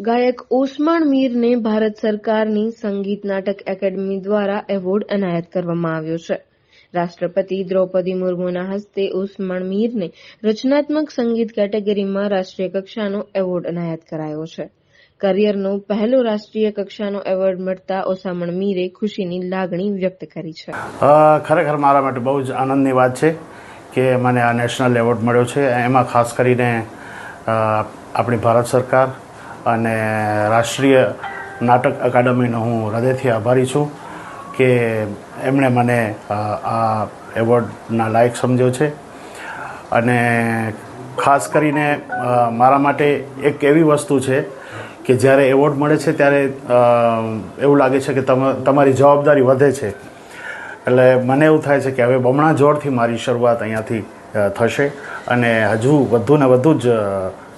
ગાયક ઓસમાણ મીરને ભારત સરકારની સંગીત નાટક એકેડમી દ્વારા એવોર્ડ એનાયત કરવામાં આવ્યો છે. રાષ્ટ્રપતિ દ્રૌપદી મુર્મુના હસ્તે ઓસમાણ મીરને રચનાત્મક સંગીત કેટેગરીમાં રાષ્ટ્રીય કક્ષાનો એવોર્ડ એનાયત કરાયો છે. કરિયરનો પહેલો રાષ્ટ્રીય કક્ષાનો એવોર્ડ મળતા ઓસામણ મીરે ખુશીની લાગણી વ્યક્ત કરી છે. ખરેખર મારા માટે બહુ જ આનંદની વાત છે કે મને આ નેશનલ એવોર્ડ મળ્યો છે. એમાં ખાસ કરીને આપણી ભારત સરકાર અને રાષ્ટ્રીય નાટક અકાદમીનો હું હૃદયથી આભારી છું કે એમણે મને આ એવોર્ડના લાયક સમજ્યો છે. અને ખાસ કરીને મારા માટે એક એવી વસ્તુ છે કે જ્યારે એવોર્ડ મળે છે ત્યારે એવું લાગે છે કે તમ, તમારી જવાબદારી વધે છે. એટલે મને એવું થાય છે કે હવે બમણા જોરથી મારી શરૂઆત અહીંયાથી થશે અને હજુ વધુ ને વધુ જ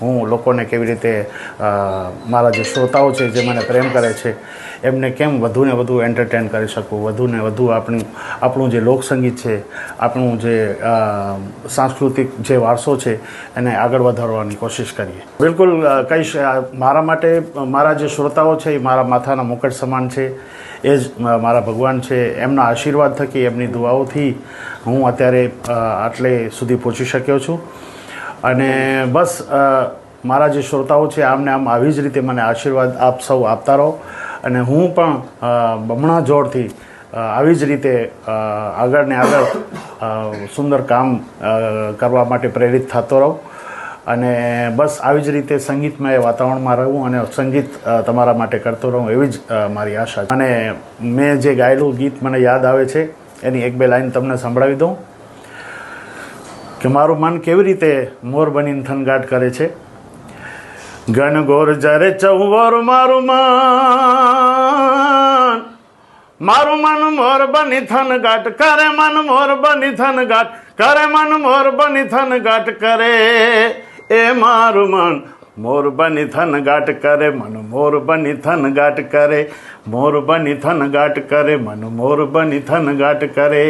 હું લોકોને કેવી રીતે મારા જે શ્રોતાઓ છે જે મને પ્રેમ કરે છે, એમને કેમ વધુને વધુ એન્ટરટેન કરી શકું? વધુને વધુ આપણું આપણું જે લોકસંગીત છે, આપણું જે સાંસ્કૃતિક જે વારસો છે, એને આગળ વધારવાની કોશિશ કરીએ. બિલકુલ કહીશ મારા માટે મારા જે શ્રોતાઓ છે એ મારા માથાના મુકટ સમાન છે. એ જ મારા ભગવાન છે. એમના આશીર્વાદ થકી એમની દુઆઓથી હું અત્યારે આટલે સુધી પહોંચી શક્યો છું. અને બસ મારા જે શ્રોતાઓ છે, આમને આમ આવી જ રીતે મને આશીર્વાદ આપ સૌ આપતા રહો. અને હું પણ બમણા જોરથી આવી જ રીતે આગળ ને આગળ સુંદર કામ કરવા માટે પ્રેરિત થતો રહું. અને બસ, આવી જ રીતે સંગીતમય વાતાવરણમાં રહું અને સંગીત તમારા માટે કરતો રહું એવી જ મારી આશા છે. અને મેં જે ગાયેલું ગીત મને યાદ આવે છે, એની એક બે લાઈન તમને સંભળાવી દઉં. કે મારું મન કેવી રીતે મોર બનીને થનગાટ કરે છે? ઘનઘોર જરે ચૌવર મારું મન. મારું મન મોર બની થનગાટ, કરે મન મોર બની થનગાટ, કરે મન મોર બની થનગાટ કરે. એ મારું મન મોર બની થનગાટ કરે, મન મોર બની થનગાટ કરે, મોર બની થનગાટ કરે, મન મોર બની થનગાટ કરે.